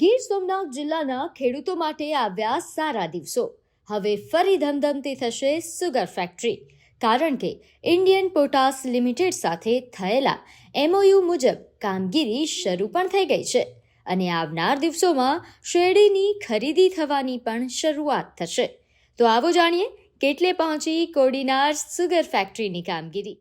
ગીર સોમનાથ જિલ્લાના ખેડૂતો માટે આવ્યા સારા દિવસો. હવે ફરી ધમધમતી થશે સુગર ફેક્ટરી, કારણ કે ઇન્ડિયન પોટાસ લિમિટેડ સાથે થયેલા એમઓયુ મુજબ કામગીરી શરૂ પણ થઈ ગઈ છે અને આવનાર દિવસોમાં શેરડીની ખરીદી થવાની પણ શરૂઆત થશે. તો આવો જાણીએ, કેટલે પહોંચી કોડીનાર સુગર ફેક્ટરીની કામગીરી?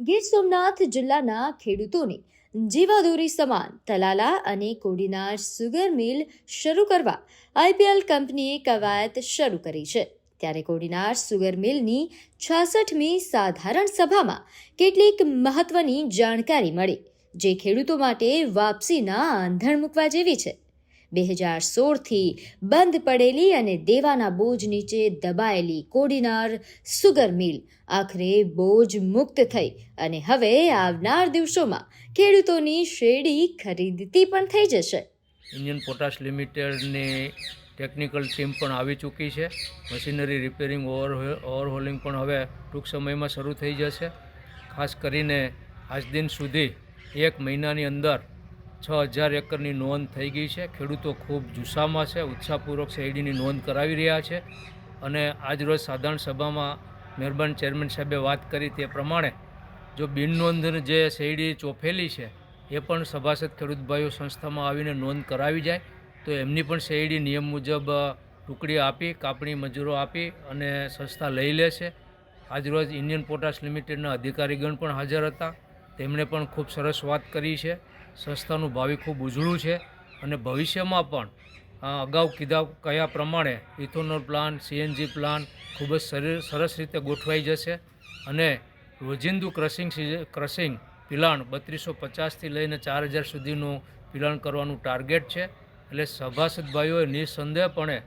ગીર સોમનાથ જિલ્લાના ખેડૂતોને જીવાદોરી સમાન તલાલા અને કોડીનાર સુગર મિલ શરૂ કરવા આઈપીએલ કંપનીએ કવાયત શરૂ કરી છે. ત્યારે કોડીનાર સુગર મિલની છાસઠમી સાધારણ સભામાં કેટલીક મહત્વની જાણકારી મળી, જે ખેડૂતો માટે વાપસીના આંધણ મૂકવા જેવી છે. બે હજાર સોળથી બંધ પડેલી અને દેવાના બોજ નીચે દબાયેલી કોડીનાર સુગર મિલ આખરે બોજ મુક્ત થઈ અને હવે આવનાર દિવસોમાં ખેડૂતોની શેરડી ખરીદતી પણ થઈ જશે. ઇન્ડિયન પોટાશ લિમિટેડની ટેકનિકલ ટીમ પણ આવી ચૂકી છે. મશીનરી રિપેરિંગ ઓવર ઓવરહોલિંગ પણ હવે ટૂંક સમયમાં શરૂ થઈ જશે. ખાસ કરીને આજ દિન સુધી એક મહિનાની અંદર છ હજાર એકરની નોંધ થઈ ગઈ છે. ખેડૂતો ખૂબ જુસ્સામાં છે, ઉત્સાહપૂર્વક શેરડીની નોંધ કરાવી રહ્યા છે અને આજરોજ સાધારણ સભામાં મહેરબાન ચેરમેન સાહેબે વાત કરી તે પ્રમાણે જો બિનનોંધ જે શેરડી ચોફેલી છે, એ પણ સભાસદ ખેડૂત ભાઈઓ સંસ્થામાં આવીને નોંધ કરાવી જાય, તો એમની પણ શેરડી નિયમ મુજબ ટુકડી આપી, કાપણી મજૂરો આપી અને સંસ્થા લઈ લે છે. આજરોજ ઇન્ડિયન પોટાશ લિમિટેડના અધિકારીગણ પણ હાજર હતા. તેમણે પણ ખૂબ સરસ વાત કરી છે. સંસ્થાનું ભાવિ ખૂબ ઉજળું છે અને ભવિષ્યમાં પણ અગાઉ કીધા કયા પ્રમાણે ઇથોનોલ પ્લાન, સીએનજી પ્લાન ખૂબ જ સરસ રીતે ગોઠવાઈ જશે અને રોજિંદુ ક્રશિંગ ક્રશિંગ પિલાણ બત્રીસો પચાસથી લઈને ચાર હજાર સુધીનું પિલાણ કરવાનું ટાર્ગેટ છે. એટલે સભાસદ ભાઈઓએ નિઃસંદેહપણે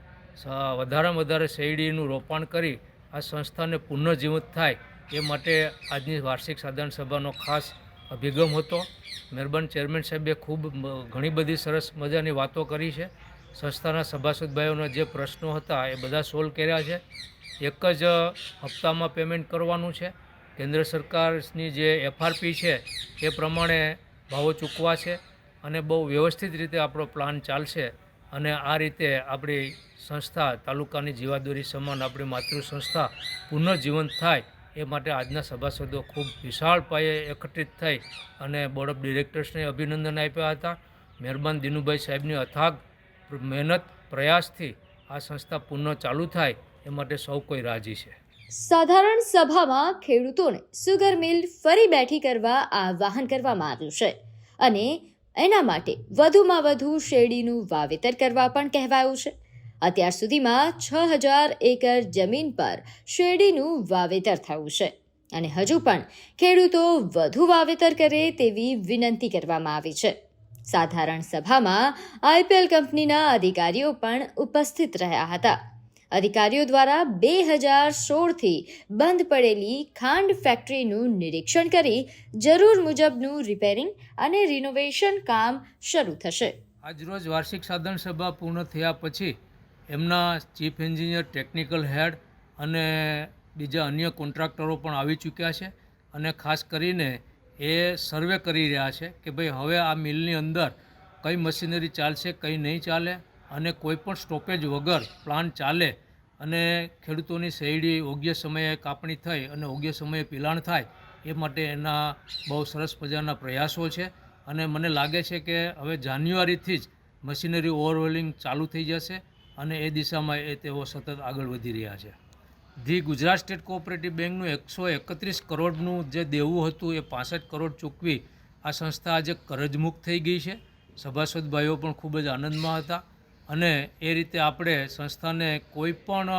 વધારેમાં વધારે શેરડીનું રોપાણ કરી આ સંસ્થાને પુનઃજીવિત થાય એ માટે આજની વાર્ષિક સાધારણ સભાનો ખાસ અભિગમ હતો. મહેરબાન ચેરમેન સાહેબે ખૂબ ઘણી બધી સરસ મજાની વાતો કરી છે. સંસ્થાના સભાસદભાઈઓના જે પ્રશ્નો હતા એ બધા સોલ્વ કર્યા છે. એક જ હપ્તામાં પેમેન્ટ કરવાનું છે. કેન્દ્ર સરકારની જે એફઆરપી છે એ પ્રમાણે ભાવો ચૂકવા છે અને બહુ વ્યવસ્થિત રીતે આપણો પ્લાન ચાલશે અને આ રીતે આપણી સંસ્થા તાલુકાની જીવાદોરી સમાન આપણી માતૃ સંસ્થા પુનઃજીવંત થાય એ માટે આજના સભાસદો ખૂબ વિશાળ પાયે એકત્રિત થઈ અને બોર્ડ ઓફ ડિરેક્ટર્સને અભિનંદન આપ્યા હતા. મહેરબાન દિનુભાઈ સાહેબની અથાગ મહેનત, પ્રયાસથી આ સંસ્થા પુનઃ ચાલુ થાય એ માટે સૌ કોઈ રાજી છે. સાધારણ સભામાં ખેડૂતોને સુગર મિલ ફરી બેઠી કરવા આહ્વાન કરવામાં આવ્યું છે અને એના માટે વધુમાં વધુ શેરડીનું વાવેતર કરવા પણ કહેવાયું છે. અત્યાર સુધીમાં છ હજાર એકર જમીન પર શેરડીનું વાવેતર થયું છે. અને હજુ પણ ખેડૂતો વધુ વાવેતર કરે તેવી વિનંતી કરવામાં આવી છે. સાધારણ સભામાં આઈપીએલ કંપનીના અધિકારીઓ પણ ઉપસ્થિત રહ્યા હતા. અધિકારીઓ દ્વારા બે હજાર સોળથી બંધ પડેલી ખાંડ ફેક્ટરીનું નિરીક્ષણ કરી જરૂર મુજબનું રિપેરિંગ અને રિનોવેશન કામ શરૂ થશે. આજરોજ વાર્ષિક સાધન સભા પૂર્ણ થયા પછી એમના ચીફ એન્જિનિયર, ટેકનિકલ હેડ અને બીજા અન્ય કોન્ટ્રાક્ટરો પણ આવી ચૂક્યા છે અને ખાસ કરીને એ સર્વે કરી રહ્યા છે કે ભાઈ હવે આ મિલની અંદર કઈ મશીનરી ચાલશે, કઈ નહીં ચાલે અને કોઈ પણ સ્ટોપેજ વગર પ્લાન્ટ ચાલે અને ખેડૂતોની શેરડી યોગ્ય સમયે કાપણી થઈ અને યોગ્ય સમયે પિલાણ થાય એ માટે એના બહુ સરસ મજાના પ્રયાસો છે અને મને લાગે છે કે હવે જાન્યુઆરીથી જ મશીનરી ઓવરવેલિંગ ચાલુ થઈ જશે અને એ દિશામાં એ તેઓ સતત આગળ વધી રહ્યા છે. ધી ગુજરાત સ્ટેટ કોઓપરેટિવ બેંકનું એકસો એકત્રીસ કરોડનું જે દેવું હતું, એ પાસઠ કરોડ ચૂકવી આ સંસ્થા આજે કરજમુક્ત થઈ ગઈ છે. સભાસદ ભાઈઓ પણ ખૂબ જ આનંદમાં હતા અને એ રીતે આપણે સંસ્થાને કોઈ પણ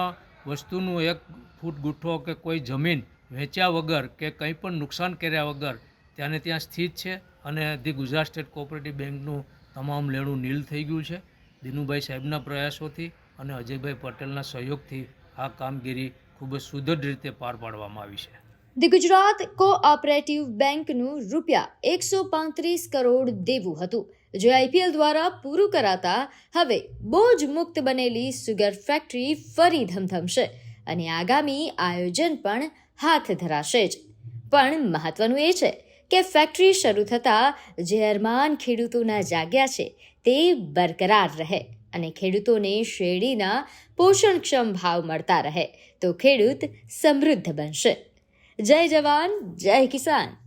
વસ્તુનું એક ફૂટ ગુઠ્ઠો કે કોઈ જમીન વેચ્યા વગર કે કંઈ પણ નુકસાન કર્યા વગર ત્યાંને ત્યાં સ્થિત છે અને ધી ગુજરાત સ્ટેટ કોઓપરેટિવ બેંકનું તમામ લેણું નીલ થઈ ગયું છે. દિનુભાઈ સાહેબના પ્રયાસોથી અને અજયભાઈ પટેલના સહયોગથી આ કામગીરી ખૂબ જ સુદૃઢ રીતે પાર પાડવામાં આવી છે. ધી ગુજરાત કોઓપરેટિવ બેંકનું રૂપિયા એકસો પાંત્રીસ કરોડ દેવું હતું. જે આઈપીએલ દ્વારા પૂરું કરાતા હવે બોજ મુક્ત બનેલી સુગર ફેક્ટરી ફરી ધમધમશે અને આગામી આયોજન પણ હાથ ધરાશે જ. પણ મહત્વનું એ છે કે ફેક્ટરી શરૂ થતાં જે અરમાન ખેડૂતોના જાગ્યા છે તે બરકરાર રહે અને ખેડૂતોને શેરડીના પોષણક્ષમ ભાવ મળતા રહે. તો ખેડૂત સમૃદ્ધ બનશે. જય જવાન, જય કિસાન.